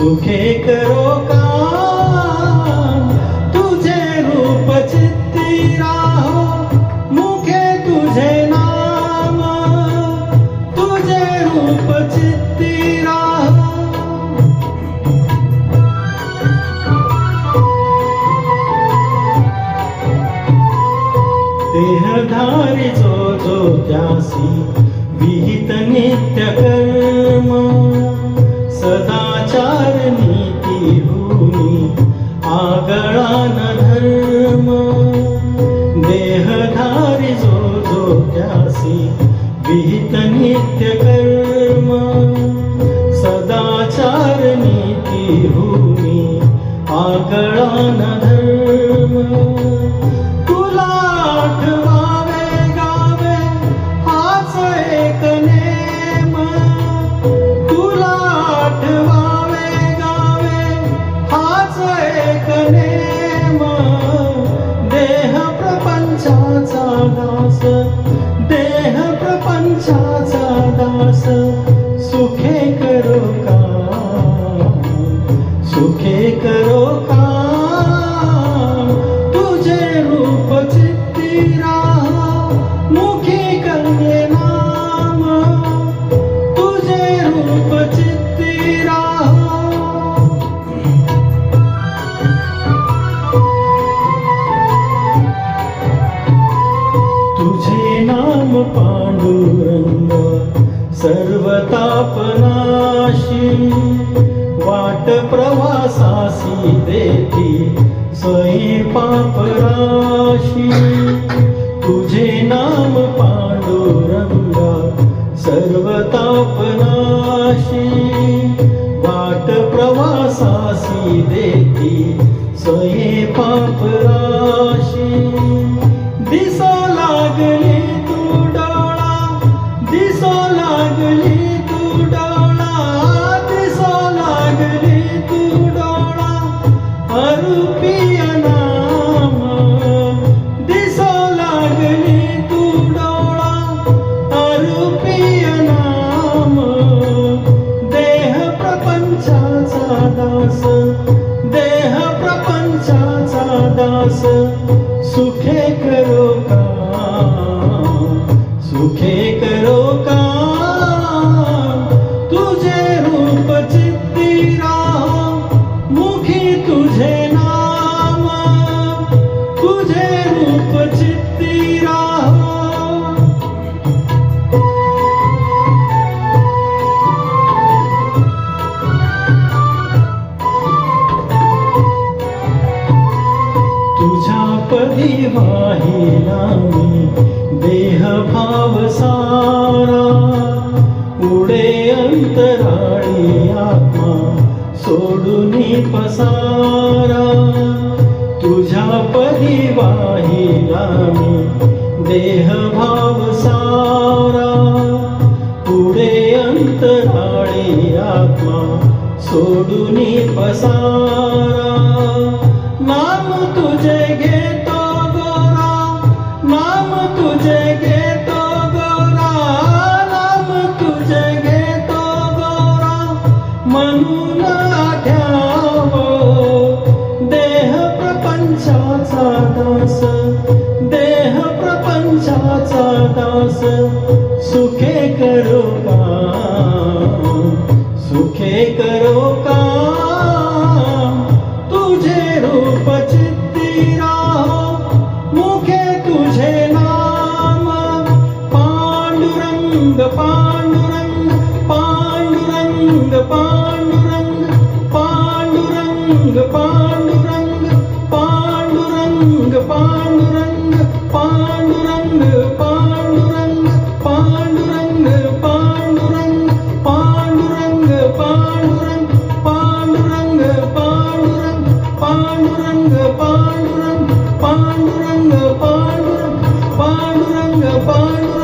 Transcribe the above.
सुखे करो काम। तुझे रूप चित्ती राहो मुखे तुझे नाम। तुझे रूप चित्ती राहो। देहधारी जो जो त्यासी विहित नित्य त्यासी विहित नित्य कर्म सदाचार नीती होनी आगळा न धर्म. तुला आठवावे गावे हाच एक नेम. तुला आठवावे गावे हाच एक नेम. देह प्रपंचाचा दास देह प्रपंचाचा दास सुखे करो का सुखे करो पांडुरंग सर्वतापनाशी वाट प्रवासासी देती स्वयं पापराशी. तुझे नाम पांडुरंगा सर्वतापनाशी वाट प्रवासासी देती स्वयं पापराशी. तुझे रूप चित्तीरा मुखी तुझे नाम तुझे रूप तुझा पदी वाही नाम पुढे अंतराळी आत्मा सोडून पसारा. तुझ्या पदी वाहिला मी देह भाव सारा. पुढे अंतराळी आत्मा सोडून पसारा. प्रपंचाचा दास सुखे करो काम, सुखे करो काम। तुझे रूप चित्ती राहो, मुखे तुझे नाम। Pandurang Pandurang Pandurang Pandurang. Pandurang, Pandurang, Pandurang, Pandurang.